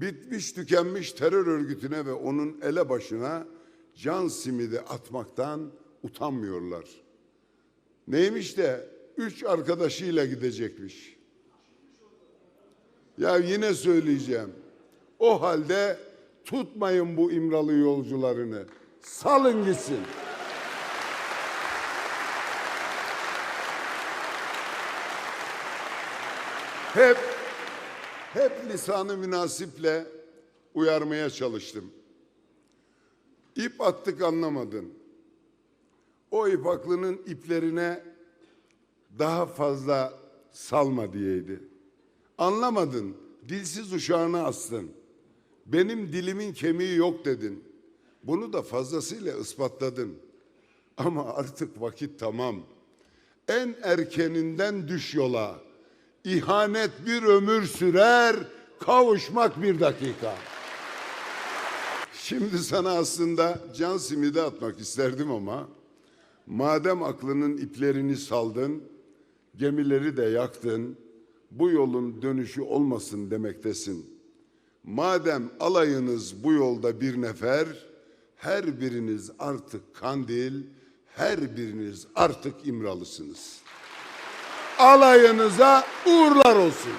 bitmiş tükenmiş terör örgütüne ve onun elebaşına can simidi atmaktan utanmıyorlar. Neymiş de üç arkadaşıyla gidecekmiş. Ya yine söyleyeceğim. O halde tutmayın bu İmralı yolcularını. Salın gitsin. Hep hep lisanı münasiple uyarmaya çalıştım. İp attık anlamadın. O ip aklının iplerine daha fazla salma diyeydi. Anlamadın, dilsiz uşağını astın. Benim dilimin kemiği yok dedin. Bunu da fazlasıyla ispatladın. Ama artık vakit tamam. En erkeninden düş yola. İhanet bir ömür sürer, kavuşmak bir dakika. Şimdi sana aslında can simidi atmak isterdim ama madem aklının iplerini saldın, gemileri de yaktın, bu yolun dönüşü olmasın demektesin. Madem alayınız bu yolda bir nefer, her biriniz artık kandil, her biriniz artık İmralısınız. Alayınıza uğurlar olsun.